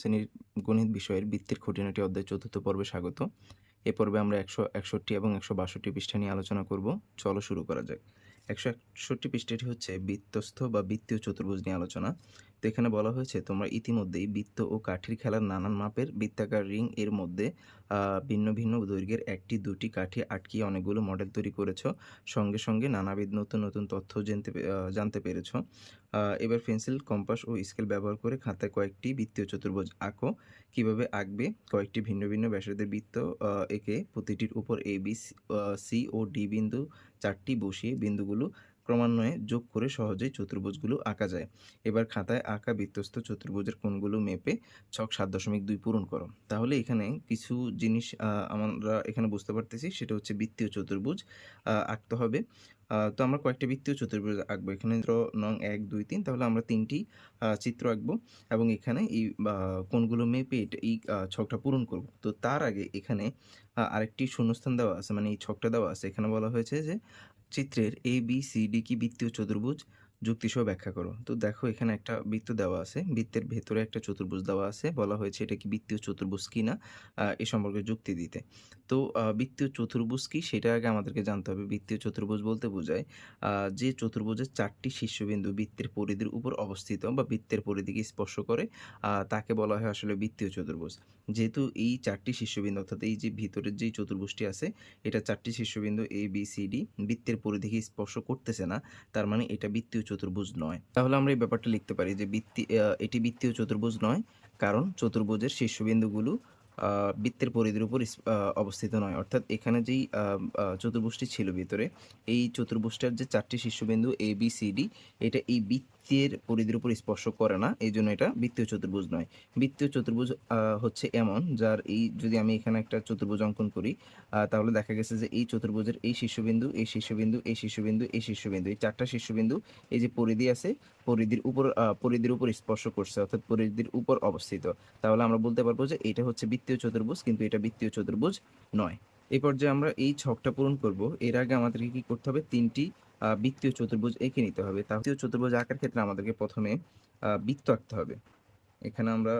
শ্রেণির গণিত বিষয়ের বৃত্তির খুঁটিনাটি অধ্যায় চতুর্থ পর্বে স্বাগত। এ পর্বে আমরা একশো একষট্টি এবং একশো বাষট্টি পৃষ্ঠা নিয়ে আলোচনা করব। চলো শুরু করা যাক। একশো একষট্টি পৃষ্ঠাটি হচ্ছে বৃত্তস্থ বা বৃত্তীয় চতুর্ভুজ নিয়ে আলোচনা। তো এখানে বলা হয়েছে, তোমরা ইতিমধ্যেই বৃত্ত ও কাঠির খেলার নানান মাপের বৃত্তাকার রিং এর মধ্যে ভিন্ন ভিন্ন দৈর্ঘ্যের একটি দুটি কাঠি আটকিয়ে অনেকগুলো মডেল তৈরি করেছ। সঙ্গে সঙ্গে নানাবিধ নতুন নতুন তথ্য জানতে জানতে পেরেছ। এবার পেন্সিল, কম্পাস ও স্কেল ব্যবহার করে খাতায় কয়েকটি বৃত্তীয় চতুর্ভুজ আঁকো। কীভাবে আঁকবে? কয়েকটি ভিন্ন ভিন্ন ব্যাসার্ধের বৃত্ত এঁকে প্রতিটির উপর এ বি সি ও ডি বিন্দু চারটি বসিয়ে বিন্দুগুলো ক্রমান্বয়ে যোগ করে সহজেই চতুর্ভুজগুলো আঁকা যায়। এবার খাতায় আঁকা বৃত্তস্থ চতুর্ভুজের কোণগুলো মেপে ছক সাত দশমিক দুই পূরণ করো। তাহলে এখানে কিছু জিনিস আমরা এখানে বুঝতে পারতেছি, সেটা হচ্ছে বৃত্তীয় চতুর্ভুজ আঁকতে হবে। তো আমরা কয়েকটি বৃত্তীয় চতুর্ভুজ আঁকবো। এখানে ধরো নং এক, দুই, তিন, তাহলে আমরা তিনটি চিত্র আঁকবো এবং এখানে এই কোনগুলো মেপে এই ছকটা পূরণ করব। তো তার আগে এখানে আরেকটি শূন্যস্থান দেওয়া আছে মানে এই ছকটা দেওয়া আছে। এখানে বলা হয়েছে যে, চিত্রের এ বি সি ডি কি বৃত্তীয় চতুর্ভুজ যুক্তিসহ ব্যাখ্যা করো। তো দেখো এখানে একটা বৃত্ত দেওয়া আছে। বৃত্তের ভেতরে একটা চতুর্ভুজ দেওয়া আছে। বলা হয়েছে এটা কি বৃত্তীয় চতুর্ভুজ কি না এ সম্পর্কে যুক্তি দিতে। তো বৃত্তীয় চতুর্ভুজ কি সেটা আগে আমাদেরকে জানতে হবে। বৃত্তীয় চতুর্ভুজ বলতে বোঝায় যে চতুর্ভুজের চারটি শীর্ষবিন্দু বৃত্তের পরিধির উপর অবস্থিত বা বৃত্তের পরিধিকে স্পর্শ করে তাকে বলা হয় আসলে বৃত্তীয় চতুর্ভুজ। যেহেতু এই চারটি শীর্ষবিন্দু অর্থাৎ এই যে ভিতরের যেই চতুর্ভুজটি আছে, এটা চারটি শীর্ষবিন্দু এ বি সি ডি বৃত্তের পরিধিকে স্পর্শ করতেছে না। তার মানে এটা বৃত্তীয় চতুর্ভুজ নয়। তাহলে আমরা এই ব্যাপারটা লিখতে পারি যে বৃত্তি এটি বৃত্তীয় চতুর্ভুজ নয়, কারণ চতুর্ভুজের শীর্ষবিন্দুগুলো বৃত্তের পরিধির উপর অবস্থিত নয়। অর্থাৎ এখানে যেই চতুর্ভুজটি ছিল ভিতরে, এই চতুর্ভুজটার যে চারটি শীর্ষবিন্দু এ বি সি ডি এটা এই বৃত্তের পরিধির উপর স্পর্শ করে না এই জন্য এটা বৃত্তীয় চতুর্ভুজ নয়। বৃত্তীয় চতুর্ভুজ হচ্ছে এমন যার এই যদি আমি এখানে একটা চতুর্ভুজ অঙ্কন করি তাহলে দেখা গেছে যে এই চতুর্ভুজের এই শীর্ষবিন্দু এই শীর্ষবিন্দু এই শীর্ষবিন্দু এই শীর্ষবিন্দু, এই চারটা শীর্ষবিন্দু, এই যে পরিধি আছে, পরিধির উপর পরিধির উপর স্পর্শ করছে, অর্থাৎ পরিধির উপর অবস্থিত। তাহলে আমরা বলতে পারব যে এটা হচ্ছে বৃত্তীয় চতুর্ভুজ, কিন্তু এটা বৃত্তীয় চতুর্ভুজ নয়। এই পর্যায়ে আমরা এই ছকটা পূরণ করব। এর আগে আমাদেরকে কি করতে হবে? তিনটি বৃত্তীয় চতুর্ভুজ এঁকে নিতে হবে। তাহলে বৃত্তীয় চতুর্ভুজ আঁকার ক্ষেত্রে আমাদেরকে প্রথমে বৃত্ত আঁকতে হবে। এখানে আমরা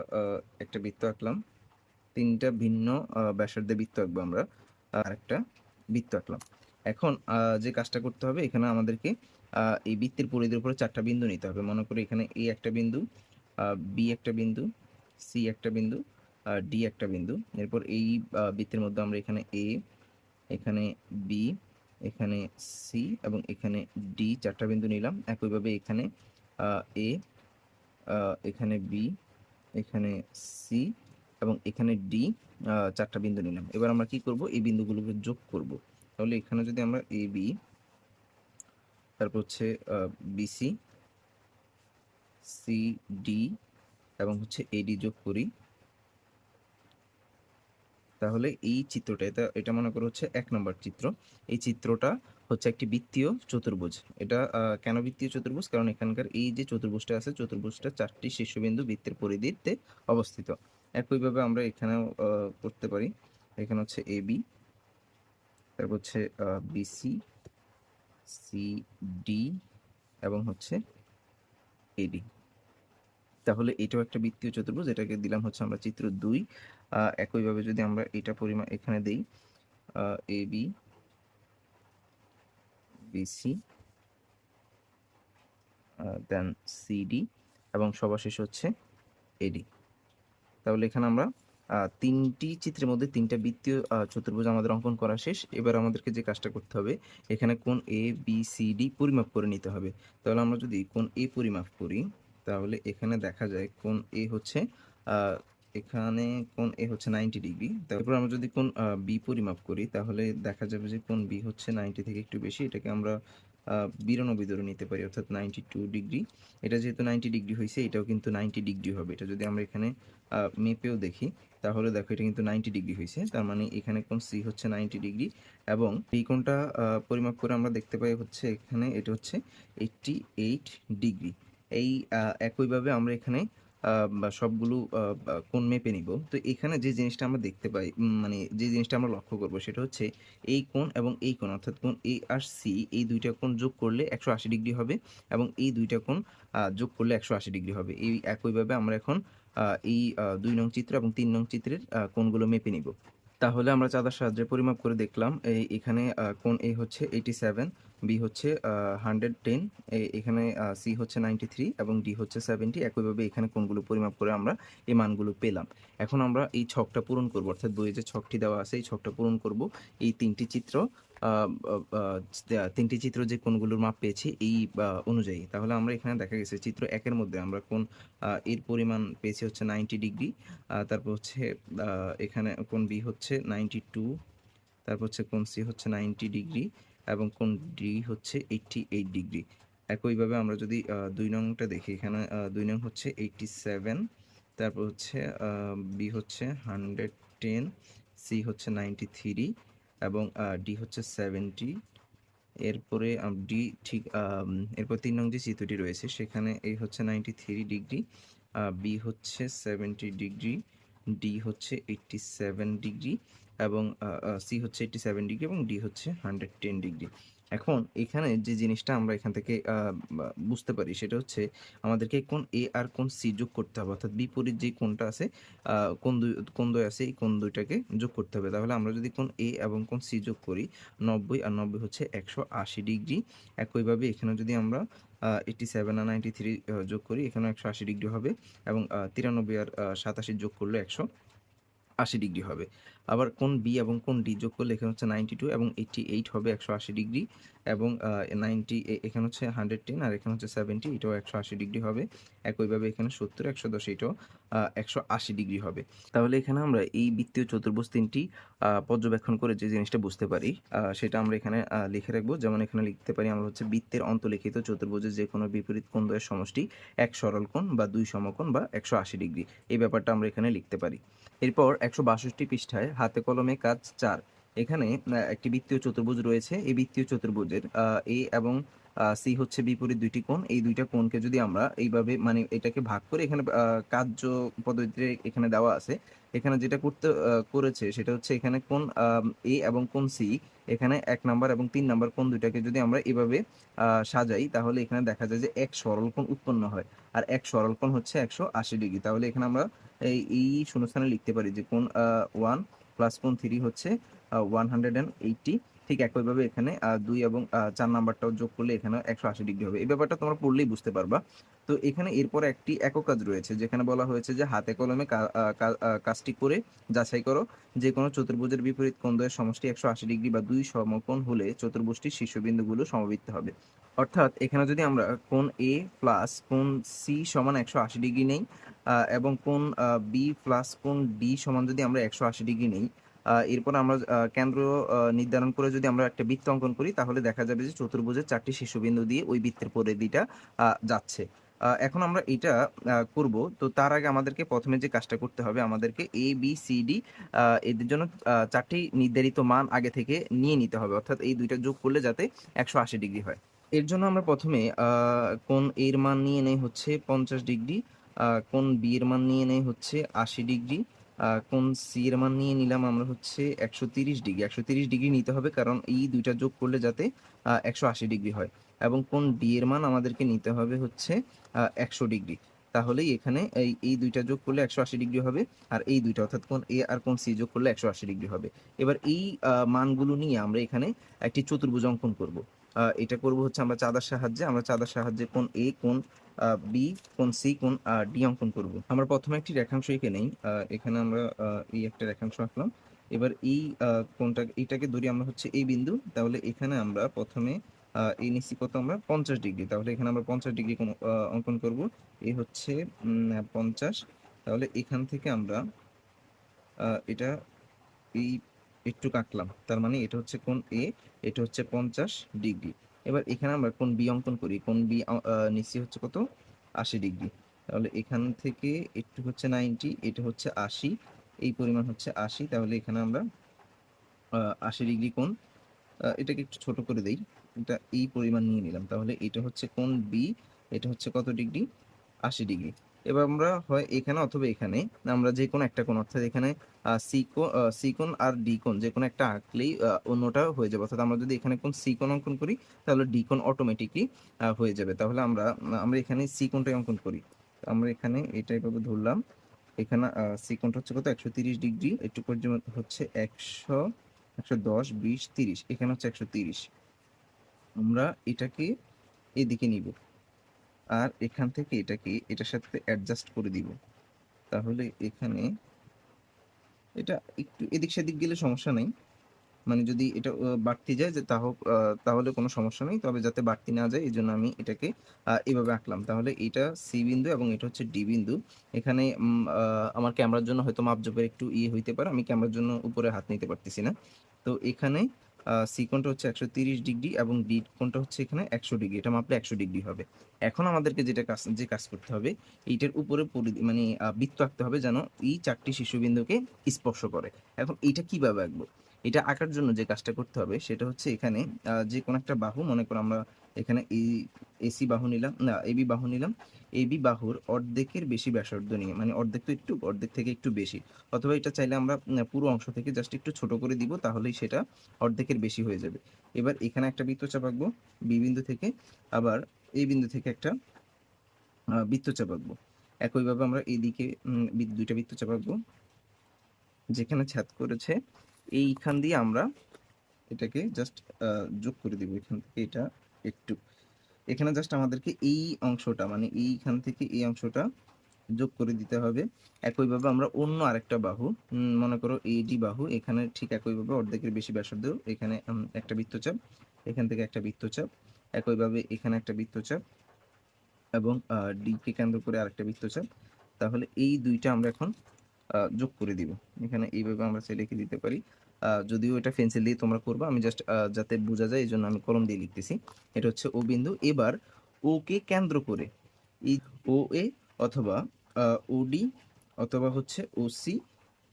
একটা বৃত্ত আঁকলাম। তিনটা ভিন্ন আহ, ব্যাসার্ধের বৃত্ত আঁকবো আমরা। আর একটা বৃত্ত আঁকলাম। এখন যে কাজটা করতে হবে এখানে আমাদেরকে এই বৃত্তের পরিধির উপরে চারটা বিন্দু নিতে হবে। মনে করি এখানে এ একটা বিন্দু বি একটা বিন্দু সি একটা বিন্দু ডি একটা বিন্দু। এরপর এই বৃত্তের মধ্যে আমরা এখানে এ এখানে বি এখানে সি এবং এখানে ডি চারটা বিন্দু নিলাম। একইভাবে এখানে এ এখানে বি এখানে সি এবং এখানে ডি চারটা বিন্দু নিলাম। এবার আমরা কি করব? এই বিন্দুগুলোকে যোগ করব। তাহলে এখানে যদি আমরা এ বি তারপর হচ্ছে বিসি সি ডি এবং হচ্ছে এডি যোগ করি তাহলে এই চিত্রটা, এটা এটা মনে করো হচ্ছে এক নম্বর চিত্র। এই চিত্রটা হচ্ছে একটি বৃত্তীয় চতুর্ভুজ। এটা কেন বৃত্তীয় চতুর্ভুজ? কারণ এখানকার এই যে চতুর্ভুজটা আছে, চতুর্ভুজটা চারটি শীর্ষবিন্দু বৃত্তের পরিধিতে অবস্থিত। একইভাবে আমরা এখানেও করতে পারি। এখানে হচ্ছে এ, বি, তারপর হচ্ছে বিসি সি ডি এবং হচ্ছে এডি তাহলে এটাও একটা বৃত্তীয় চতুর্ভুজ। এটাকে দিলাম হচ্ছে আমরা চিত্র দুই। একইভাবে যদি আমরা এটা পরিমাণ এখানে দেই A B BC then CD এবং সবার শেষ হচ্ছে এডি তাহলে এখানে আমরা তিনটি চিত্রের মধ্যে তিনটা বৃত্তীয় চতুর্ভুজ আমাদের অঙ্কন করা শেষ। এবার আমাদেরকে যে কাজটা করতে হবে, এখানে কোন এ বি সি ডি পরিমাপ করে নিতে হবে। তাহলে আমরা যদি কোন এ পরিমাপ করি, তাহলে এখানে দেখা যায় কোন এ হচ্ছে এখানে কোন এ হচ্ছে নাইনটি ডিগ্রি তারপর আমরা যদি কোন বি পরিমাপ করি, তাহলে দেখা যাবে যে কোন বি হচ্ছে নাইনটি থেকে একটু বেশি, এটাকে আমরা বিরানব্বই ধরে নিতে পারি, অর্থাৎ নাইনটি টু ডিগ্রি এটা যেহেতু নাইনটি ডিগ্রি হয়েছে এটাও কিন্তু নাইনটি ডিগ্রি হবে। এটা যদি আমরা এখানে মেপেও দেখি, তাহলে দেখো এটা কিন্তু নাইনটি ডিগ্রি হয়েছে তার মানে এখানে কোন সি হচ্ছে নাইনটি ডিগ্রি এবং এই কোনটা পরিমাপ করে আমরা দেখতে পাই হচ্ছে এখানে, এটা হচ্ছে এইটটি এইট ডিগ্রি এই একইভাবে আমরা এখানে সবগুলো কোন মেপে নিব। তো এখানে যে জিনিসটা আমরা দেখতে পাই মানে যে জিনিসটা আমরা লক্ষ্য করব সেটা হচ্ছে এই কোণ এবং এই কোণ, অর্থাৎ কোণ এ আর সি এই দুইটা কোণ যোগ করলে একশো আশি ডিগ্রি হবে এবং এই দুইটা কোণ যোগ করলে একশো আশি ডিগ্রি হবে। এই একইভাবে আমরা এখন এই দুই নং চিত্র এবং তিন নং চিত্রের কোণগুলো মেপে নিব। তাহলে আমরা চাঁদার সাহায্যে পরিমাপ করে দেখলাম, এই এখানে কোণ এ হচ্ছে এইটি সেভেন বি হচ্ছে হান্ড্রেড টেন এখানে সি হচ্ছে নাইনটি থ্রি এবং ডি হচ্ছে সেভেন্টি একইভাবে এখানে কোনগুলো পরিমাপ করে আমরা এই মানগুলো পেলাম। এখন আমরা এই ছকটা পূরণ করব, অর্থাৎ বইয়ে যে ছকটি দেওয়া আছে এই ছকটা পূরণ করব। এই তিনটি চিত্র তিনটি চিত্র যে কোনগুলোর মাপ পেয়েছি এই অনুযায়ী। তাহলে আমরা এখানে দেখা গেছে চিত্র একের মধ্যে আমরা কোন এর পরিমাণ পেয়েছি হচ্ছে নাইনটি ডিগ্রি তারপর হচ্ছে এখানে কোন বি হচ্ছে নাইনটি টু তারপর হচ্ছে কোন সি হচ্ছে নাইনটি ডিগ্রি এবং কোন ডি হচ্ছে এইটটি এইট ডিগ্রি একইভাবে আমরা যদি দুই নংটা দেখি, এখানে দুই নং হচ্ছে এইটটি সেভেন তারপর হচ্ছে বি হচ্ছে হান্ড্রেড টেন সি হচ্ছে নাইনটি থ্রি এবং ডি হচ্ছে সেভেন্টি এরপরে ডি ঠিক এরপর তিন নং যে চিত্রটি রয়েছে, সেখানে এই হচ্ছে নাইনটি থ্রি ডিগ্রি বি হচ্ছে সেভেন্টি ডিগ্রি ডি হচ্ছে এইটটি সেভেন ডিগ্রি এবং সি হচ্ছে এইটটি সেভেন ডিগ্রি এবং ডি হচ্ছে হান্ড্রেড টেন ডিগ্রি এখন এখানে যে জিনিসটা আমরা এখান থেকে বুঝতে পারি সেটা হচ্ছে আমাদেরকে কোন এ আর কোন সি যোগ করতে হবে। অর্থাৎ বিপরীত যে কোনটা আছে কোন দুই কোন দুই আছে, এই কোন দুইটাকে যোগ করতে হবে। তাহলে আমরা যদি কোন এ এবং কোন সি যোগ করি, নব্বই আর নব্বই হচ্ছে একশো আশি ডিগ্রি একইভাবে এখানে যদি আমরা এইটটি সেভেন আর নাইনটি থ্রি যোগ করি এখানে একশো আশি ডিগ্রি হবে এবং তিরানব্বই আর সাতাশি যোগ করলে একশো আশি ডিগ্রি হবে। আবার কোন বি এবং কোন ডি যোগ করলে এখানে হচ্ছে নাইনটি টু এবং এইটটি এইট হবে একশো আশি ডিগ্রি এবং নাইনটি এখানে হচ্ছে হান্ড্রেড টেন আর এখানে হচ্ছে সেভেন্টি এটাও একশো আশি ডিগ্রি হবে। একইভাবে এখানে সত্তর, একশো দশ এটাও একশো আশি ডিগ্রি হবে। তাহলে এখানে আমরা এই বৃত্তীয় চতুর্ভুজ তিনটি পর্যবেক্ষণ করে যে জিনিসটা বুঝতে পারি সেটা আমরা এখানে লিখে রাখব। যেমন এখানে লিখতে পারি আমরা হচ্ছে বৃত্তের অন্তলিখিত চতুর্ভুজের যে কোনো বিপরীত কোণ দ্বয়ের সমষ্টি এক সরল কোণ বা দুই সমকোণ বা একশো আশি ডিগ্রি। এই ব্যাপারটা আমরা এখানে লিখতে পারি। এরপর একশো বাষট্টি পৃষ্ঠায় হাতে কলমে কাজ চার। এখানে একটি বৃত্তীয় চতুর্ভুজ রয়েছে। এই বৃত্তীয় চতুর্ভুজের এ এবং সি হচ্ছে বিপরীত দুইটি কোণ। এই দুইটা কোণকে যদি আমরা এইভাবে মানে এটাকে ভাগ করে এখানে কার্য পদ্ধতিতে এখানে দেওয়া আছে, এখানে যেটা করতে করেছে সেটা হচ্ছে এখানে কোন এ এবং কোন সি এখানে এক নাম্বার এবং তিন নাম্বার কোন দুইটাকে যদি আমরা এভাবে সাজাই, তাহলে এখানে দেখা যায় যে এক সরল কোণ উৎপন্ন হয়। আর এক সরল কোণ হচ্ছে একশো আশি ডিগ্রি। তাহলে এখানে আমরা এই এই শূন্যস্থানে লিখতে পারি যে কোন ওয়ান প্লাস কোন থ্রি হচ্ছে ওয়ান হান্ড্রেড অ্যান্ড এইটটি। ঠিক একইভাবে এখানে দুই এবং চার নাম্বারটাও যোগ করলে এখানে একশো আশি ডিগ্রি হবে। এই ব্যাপারটা তোমরা পড়লেই বুঝতে পারবা। তো এখানে এরপর একটি একক কাজ রয়েছে, যেখানে বলা হয়েছে যে হাতে কলমে কাজটি করে যাচাই করো। যে কোনো চতুর্ভুজের বিপরীত কোণ দ্বয়ের সমষ্টি একশো আশি ডিগ্রি বা দুই সমকোণ হলে চতুর্ভুজটির শীর্ষবিন্দুগুলো সমবৃত্ত হবে। অর্থাৎ এখানে যদি আমরা কোন এ প্লাস কোন সি সমান একশো আশি ডিগ্রি নেই এবং কোন বি প্লাস কোন ডি সমান যদি আমরা একশো আশি ডিগ্রি নেই এরপর আমরা কেন্দ্র নির্ধারণ করে যদি আমরা একটা বৃত্ত অঙ্কন করি, তাহলে দেখা যাবে যে চতুর্ভুজের চারটি শীর্ষবিন্দু দিয়ে ওই বৃত্তের পরিধিটা যাচ্ছে। এখন আমরা এটা করব। তো তার আগে আমাদেরকে প্রথমে যে কাজটা করতে হবে, আমাদেরকে এ বি সি ডি এদের জন্য চারটি নির্ধারিত মান আগে থেকে নিয়ে নিতে হবে। অর্থাৎ এই দুইটা যোগ করলে যাতে একশো আশি ডিগ্রি হয়। এর জন্য আমরা প্রথমে কোন এর মান নিয়ে নেই হচ্ছে পঞ্চাশ ডিগ্রি কোন বি এর মান নিয়ে নেই হচ্ছে আশি ডিগ্রি কোন সি এর মান নিয়ে নিলাম আমরা হচ্ছে একশো তিরিশ ডিগ্রি। একশো তিরিশ ডিগ্রি নিতে হবে কারণ এই দুইটা যোগ করলে যাতে একশো আশি ডিগ্রি হয়। এবং কোন ডি এর মান আমাদেরকে নিতে হবে হচ্ছে একশো ডিগ্রি। তাহলেই এখানে এই এই দুইটা যোগ করলে একশো আশি ডিগ্রি হবে আর এই দুইটা অর্থাৎ কোন এ আর কোন সি যোগ করলে একশো আশি ডিগ্রি হবে। এবার এই মানগুলো নিয়ে আমরা এখানে একটি চতুর্ভুজ অঙ্কন করব। এটা করব হচ্ছে আমরা চাঁদার সাহায্যে, আমরা চাঁদার সাহায্যে কোন এ কোন বি কোন সি কোন ডি অঙ্কন করব। আমরা প্রথমে একটি রেখাংশ এঁকে নেই এখানে আমরা এই একটা রেখাংশ আঁকলাম। এবার এই কোনটা এইটাকে ধরি আমরা হচ্ছে এই বিন্দু, তাহলে এখানে আমরা প্রথমে এই নিচ্ছি কত আমরা পঞ্চাশ ডিগ্রি, তাহলে এখানে আমরা পঞ্চাশ ডিগ্রি কোন অঙ্কন করব। এই হচ্ছে পঞ্চাশ, তাহলে এখান থেকে আমরা এটা এই একটু কাটলাম। তার মানে এটা হচ্ছে কোন এ এটা হচ্ছে পঞ্চাশ ডিগ্রি। এবার এখানে আমরা কোন বি অঙ্কন করি। কোন বি নিচে হচ্ছে কত? আশি ডিগ্রি। তাহলে এখান থেকে একটু হচ্ছে নাইনটি এটা হচ্ছে আশি। এই পরিমাণ হচ্ছে আশি। তাহলে এখানে আমরা আশি ডিগ্রি আহ, এটাকে একটু ছোট করে দেই। এটা এই পরিমাণ নিয়ে নিলাম। তাহলে এটা হচ্ছে কোন বি এটা হচ্ছে কত ডিগ্রি? আশি ডিগ্রি। এবার আমরা হয় এখানে অথবা এখানে আমরা যে কোনো একটা কোণ, অর্থাৎ এখানে সি কোণ সি কোণ আর ডি কোণ, যে কোনো একটা আঁকলেই অন্যটা হয়ে যাবে। অর্থাৎ আমরা যদি এখানে কোন সি কোণ অঙ্কন করি, তাহলে ডি কোণ অটোমেটিকলি হয়ে যাবে। তাহলে আমরা আমরা এখানে সি কোণটাই অঙ্কন করি। আমরা এখানে এটা এভাবে ধরলাম। এখানে সি কোণটা হচ্ছে কত? একশো তিরিশ ডিগ্রি। একটু পর্যন্ত হচ্ছে একশো একশো দশ, বিশ, তিরিশ। এখানে হচ্ছে একশো তিরিশ। আমরা এটাকে এদিকে নিব। আর এখান থেকে এটাকে এটার সাথে অ্যাডজাস্ট করে দিব। তাহলে এখানে এটা একটু এদিক সেদিক গেলে সমস্যা নেই। মানে যদি এটা বাড়তি যায় যে তা হোক তাহলে কোনো সমস্যা নেই। তবে যাতে বাড়তি না যায় এই জন্য আমি এটাকে এভাবে আঁকলাম। তাহলে এটা সি বিন্দু এবং এটা হচ্ছে ডি বিন্দু। এখানে আমার ক্যামেরার জন্য হয়তো মাপজোপের একটু ইয়ে হইতে পারে। আমি ক্যামেরার জন্য উপরে হাত নিতে পারতেছি না। তো এখানে সি কোণটা হচ্ছে একশো তিরিশ ডিগ্রি এবং ডি কোণটা হচ্ছে এখানে একশো ডিগ্রি, এটা মাপলে একশো ডিগ্রি হবে। এখন আমাদেরকে যেটা কাজ, যে কাজ করতে হবে, এইটার উপরে পরি- মানে বৃত্ত আঁকতে হবে যেন এই চারটি শীর্ষবিন্দুকে স্পর্শ করে। এখন এইটা কীভাবে আঁকবো? এটা আঁকার জন্য যে কাজটা করতে হবে সেটা হচ্ছে এখানে যে কোনো একটা বাহু, মনে করো আমরা এখানে এই এসি বাহু নিলাম, না এবি বাহু নিলাম। এবি বাহুর অর্ধেকের বেশি ব্যাসার্ধ নিয়ে মানে অর্ধেক তো একটু, অর্ধেক থেকে একটু বেশি। অথবা এটা চাইলে আমরা পুরো অংশ থেকে জাস্ট একটু ছোট করে দিব, তাহলেই সেটা অর্ধেকের বেশি হয়ে যাবে। এবার এখানে একটা বৃত্তচাপ আঁকবো বি বিন্দু থেকে, আবার এই বিন্দু থেকে একটা বৃত্তচাপ আঁকবো। একইভাবে আমরা বি- দুইটা বৃত্তচাপ আঁকবো, যেখানে ছাদ করেছে এইখান দিয়ে আমরা এটাকে জাস্ট যোগ করে দিব। এখান থেকে এটা একটু। এখানে জাস্ট আমাদেরকে এই অংশটা মানে এইখান থেকে এই অংশটা যোগ করে দিতে হবে। একইভাবে আমরা অন্য আরেকটা বাহু মনে করো এডি বাহু, এখানে ঠিক একইভাবে অর্ধেকের বেশি ব্যাসার্ধ, এখানে একটা বৃত্তচাপ, এখান থেকে একটা বৃত্তচাপ, একইভাবে এখানে একটা বৃত্তচাপ এবং ডি কে কেন্দ্র করে আরেকটা বৃত্তচাপ। তাহলে এই দুইটা আমরা এখন যোগ করে দিব। এখানে এইভাবে আমরা চাইলে লিখে দিতে পারি? যদিও এটা পেন্সিল দিয়ে তোমরা করবে, আমি জাস্ট যাতে বোঝা যায় এই জন্য আমি কলম দিয়ে লিখতেছি। এটা হচ্ছে ও বিন্দু। এবার ও কে কেন্দ্র করে এই ও এ অথবা ওডি অথবা হচ্ছে ও সি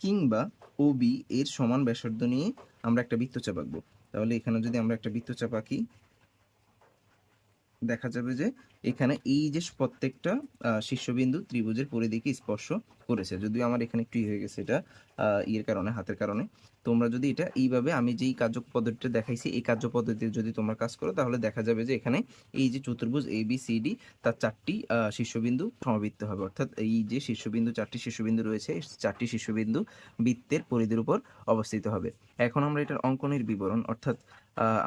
কিংবা ও বি এর সমান ব্যাসার্ধ নিয়ে আমরা একটা বৃত্তচাপ আঁকবো। তাহলে এখানে যদি আমরা একটা বৃত্তচাপ আঁকি, দেখা যাবে যে এখানে এই যে প্রত্যেকটা শীর্ষবিন্দু ত্রিভুজের পরিধিকে স্পর্শ করেছে। যদিও আমার এখানে একটু হয়ে গেছে এটা ইয়ের কারণে, হাতের কারণে। তোমরা যদি এটা এইভাবে, আমি যেই কার্য পদ্ধতিটা দেখাইছি, এই কার্য পদ্ধতিতে যদি তোমরা কাজ করো, তাহলে দেখা যাবে যে এখানে এই যে চতুর্ভুজ এ বি সি ডি তার চারটি শীর্ষবিন্দু সমবৃত্ত হবে। অর্থাৎ এই যে শীর্ষবিন্দু, চারটি শীর্ষবিন্দু রয়েছে চারটি শীর্ষবিন্দু বৃত্তের পরিধির উপর অবস্থিত হবে। এখন আমরা এটার অঙ্কনের বিবরণ অর্থাৎ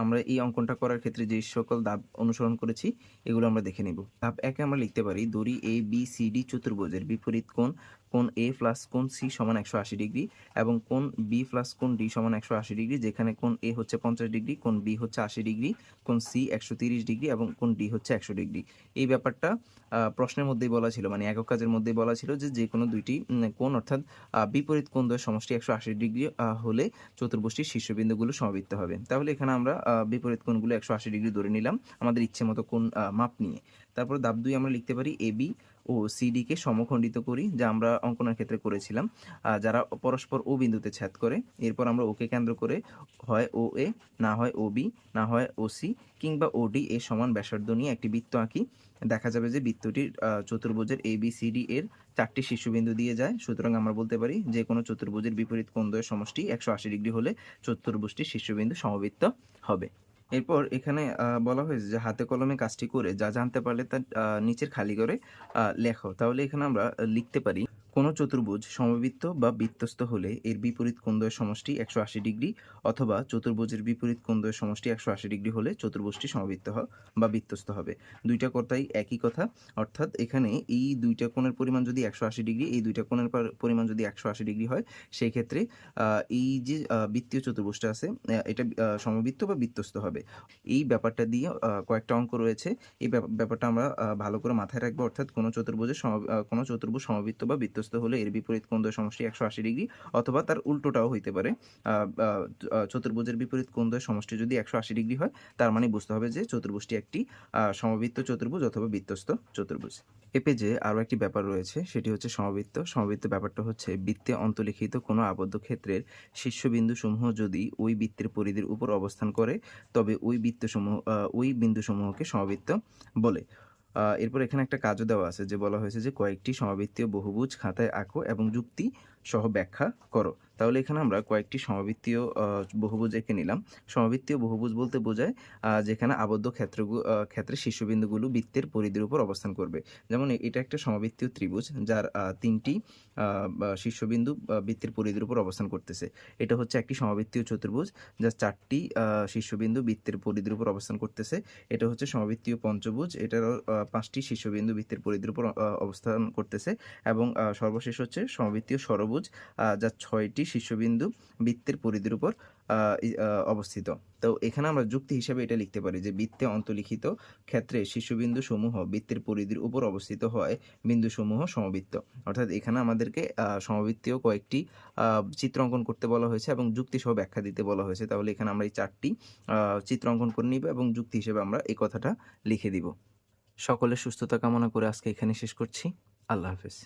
আমরা এই অঙ্কনটা করার ক্ষেত্রে যে সকল ধাপ অনুসরণ করেছি, এগুলো আমরা দেখে নেব। ধাপ একে আমরা লিখতে পারি দড়ি এ বি সি ডি চতুর্ভুজের বিপরীত কোণ কোণ এ প্লাস কোন সি সমান একশো আশি ডিগ্রি এবং কোন বি প্লাস কোন ডি সমান একশো আশি ডিগ্রি, যেখানে কোন এ হচ্ছে পঞ্চাশ ডিগ্রি কোন বি হচ্ছে আশি ডিগ্রি কোন সি একশো তিরিশ ডিগ্রি এবং কোন ডি হচ্ছে একশো ডিগ্রি। এই ব্যাপারটা প্রশ্নের মধ্যেই বলা ছিল মানে একক কাজের মধ্যেই বলা ছিল যে যে কোনো দুইটি কোন অর্থাৎ বিপরীত কোণ দ্বয়ের সমষ্টি একশো আশি ডিগ্রি হলে চতুর্ভুজটির শীর্ষবিন্দুগুলো সমবৃত্ত হবে। তাহলে এখানে আমরা বিপরীত কোণগুলো একশো আশি ডিগ্রি ধরে নিলাম আমাদের ইচ্ছে মতো কোন মাপ নিয়ে। তারপর দাব দুই আমরা লিখতে পারি এ বি ও সিডি কে সমখণ্ডিত করি, যা আমরা অঙ্কনের ক্ষেত্রে করেছিলাম। যারা পরস্পর ও বিন্দুতে ছেদ করে, এরপর আমরা ওকে কেন্দ্র করে হয় ও এ না হয় ও বি না হয় ও সি কিংবা ও ডি এর সমান ব্যাসার্ধ নিয়ে একটি বৃত্ত আঁকি। দেখা যাবে যে বৃত্তটির চতুর্ভুজের এ বি সি ডি এর চারটি শীর্ষবিন্দু দিয়ে যায়। সুতরাং আমরা বলতে পারি যে কোনো চতুর্ভুজের বিপরীত কোণদ্বয়ের সমষ্টি একশো আশি ডিগ্রি হলে চতুর্ভুজটির শীর্ষবিন্দু সমবৃত্ত হবে। এরপর এখানে বলা হয়েছে যে হাতে কলমে কাজটি করে যা জানতে পারলে তার নিচের খালি করে লেখো। তাহলে এখানে আমরা লিখতে পারি। কোনো চতুর্ভুজ সমবৃত্ত বা বৃত্তস্থ হলে এর বিপরীত কোণদ্বয়ের সমষ্টি একশো আশি ডিগ্রি অথবা চতুর্ভুজের বিপরীত কোণদ্বয়ের সমষ্টি একশো আশি ডিগ্রি হলে চতুর্ভুজটি সমবৃত্ত বা বৃত্তস্থ হবে। দুইটা কথাই একই কথা। অর্থাৎ এখানে এই দুইটা কোণের পরিমাণ যদি একশো আশি ডিগ্রি, এই দুইটা কোণের পরিমাণ যদি একশো আশি ডিগ্রি হয় সেই ক্ষেত্রে এই যে বৃত্তীয় চতুর্ভুজটা আছে এটা সমবৃত্ত বা বৃত্তস্থ হবে। এই ব্যাপারটা দিয়ে কয়েকটা অঙ্ক রয়েছে। এই ব্যাপ- ব্যাপারটা আমরা ভালো করে মাথায় রাখব। অর্থাৎ কোনো চতুর্ভুজের সম কোনো চতুর্ভুজ সমবৃত্ত বা বৃত্তস্থ হলে এর বিপরীত কোণ সমষ্টি একশো আশি ডিগ্রি অথবা তার উল্টোটাও হইতে পারে। চতুর্ভুজের বিপরীত কোণ সমষ্টি যদি একশো আশি ডিগ্রি হয়, তার মানে বুঝতে হবে যে চতুর্ভুজটি একটি সমবৃত্ত চতুর্ভুজ অথবা বৃত্তস্থ চতুর্ভুজ। এ পেজে আরও একটি ব্যাপার রয়েছে, সেটি হচ্ছে সমবৃত্ত। সমবৃত্ত ব্যাপারটা হচ্ছে বৃত্তে অন্তর্লিখিত কোনো আবদ্ধ ক্ষেত্রের শীর্ষবিন্দুসমূহ যদি ওই বৃত্তের পরিধির উপর অবস্থান করে, তবে ওই বৃত্তসমূহ ওই বিন্দুসমূহকে সমবৃত্ত বলে। এরপর এখানে একটা কাজও দেওয়া আছে যে বলা হয়েছে যে কয়েকটি সমাবৃত্তীয় বহুভুজ খাতায় আঁকো এবং যুক্তি সহ ব্যাখ্যা করো। তাহলে এখানে আমরা কয়েকটি সমবৃত্তীয় বহুভুজ এঁকে নিলাম। সমবৃত্তীয় বহুভুজ বলতে বোঝায় যেখানে আবদ্ধ ক্ষেত্রগু, আ, ক্ষেত্রে শীর্ষবিন্দুগুলো বৃত্তের পরিধির উপর অবস্থান করবে। যেমন এটা একটা সমবৃত্তীয় ত্রিভুজ যার তিনটি ৩ টি আ, বা শীর্ষবিন্দু বৃত্তের পরিধির উপর অবস্থান করতেছে। এটা হচ্ছে একটি সমবৃত্তীয় চতুর্ভুজ যার ৪ টি শীর্ষবিন্দু বৃত্তের পরিধির উপর অবস্থান করতেছে। এটা হচ্ছে সমবৃত্তীয় পঞ্চভুজ এটারও পাঁচটি ৫ টি শীর্ষবিন্দু বৃত্তের পরিধির উপর অবস্থান করতেছে এবং সর্বশেষ হচ্ছে সমবৃত্তীয় ষড়ভুজ যার ৬ টি শীর্ষবিন্দু বৃত্তের পরিধির উপর অবস্থিত। তো এখানে আমরা যুক্তি হিসেবে এটা লিখতে পারি যে বৃত্তে অন্তর্লিখিত ক্ষেত্রে শীর্ষবিন্দু সমূহ বৃত্তের পরিধির উপর অবস্থিত হওয়ায় বিন্দুসমূহ সমবৃত্ত। অর্থাৎ এখানে আমাদেরকে সমবৃত্তীয় কয়েকটি চিত্র অঙ্কন করতে বলা হয়েছে এবং যুক্তি সহ ব্যাখ্যা দিতে বলা হয়েছে। তাহলে এখানে আমরা এই ৪ টি চিত্র অঙ্কন করে নিব এবং যুক্তি হিসেবে আমরা এই কথাটা লিখে দিব। সকলের সুস্থতা কামনা করে আজকে এখানে শেষ করছি। আল্লাহ হাফেজ।